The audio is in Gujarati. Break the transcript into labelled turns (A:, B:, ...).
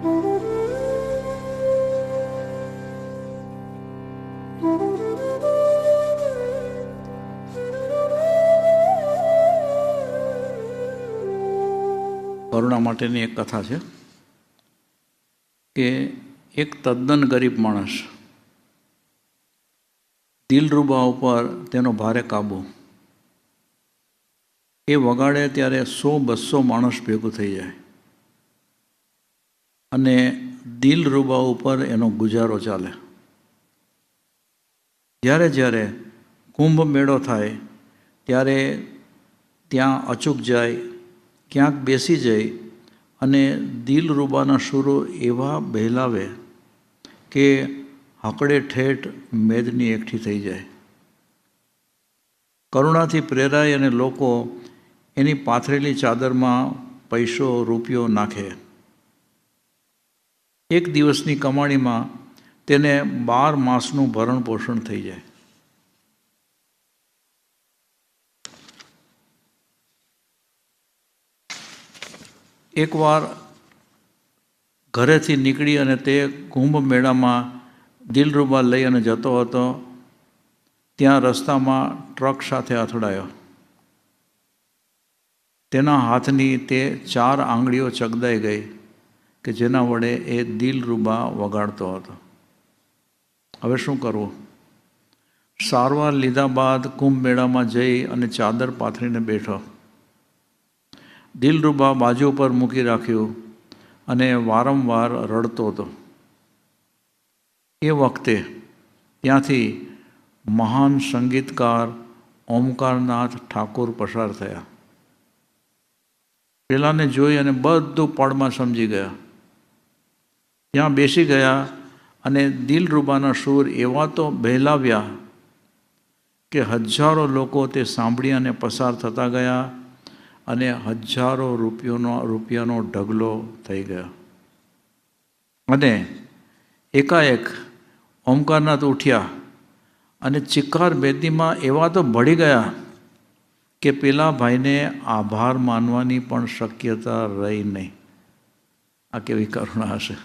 A: કરુણા માટેની એક કથા છે કે એક તદ્દન ગરીબ માણસ દિલરૂબા ઉપર તેનો ભારે કાબુ. એ વગાડે ત્યારે સો બસો માણસ ભેગું થઈ જાય. અને દિલરૂબા ઉપર એનો ગુજારો ચાલે. જ્યારે જ્યારે કુંભ મેળો થાય, ત્યારે ત્યાં અચૂક જાય, ક્યાંક બેસી જાય અને દિલરૂબાના સુરો એવા બહેલાવે કે હકડે ઠેઠ મેદની એકઠી થઈ જાય. કરુણાથી પ્રેરાય અને લોકો એની પાથરેલી ચાદરમાં પૈસો રૂપિયો નાખે. એક દિવસની કમાણીમાં તેને બાર માસનું ભરણ પોષણ થઈ જાય. એકવાર ઘરેથી નીકળી અને તે કુંભ મેળામાં દિલરૂબા લઈ અને જતો હતો, ત્યાં રસ્તામાં ટ્રક સાથે અથડાયો. તેના હાથની તે ચાર આંગળીઓ ચગદાઈ ગઈ. કે જેના વડે એ દિલરૂબા વગાડતો હતો. હવે શું કરવું? સારવાર લીધા બાદ કુંભ મેળામાં જઈ અને ચાદર પાથરીને બેઠો. દિલરૂબા બાજુ પર મૂકી રાખ્યું અને વારંવાર રડતો હતો. એ વખતે ત્યાંથી મહાન સંગીતકાર ઓમકારનાથ ઠાકોર પસાર થયા. પેલાને જોઈ અને બધું પળમાં સમજી ગયા. ત્યાં બેસી ગયા અને દિલરૂબાના સૂર એવા તો બહેલાવ્યા કે હજારો લોકો તે સાંભળી અને પસાર થતા ગયા અને હજારો રૂપિયોનો, રૂપિયાનો ઢગલો થઈ ગયો. અને એકાએક ઓમકારનાથ ઉઠ્યા અને ચિક્કાર બેદીમાં એવા તો ભળી ગયા કે પેલા ભાઈને આભાર માનવાની પણ શક્યતા રહી નહીં. આ કેવી કરુણા હશે.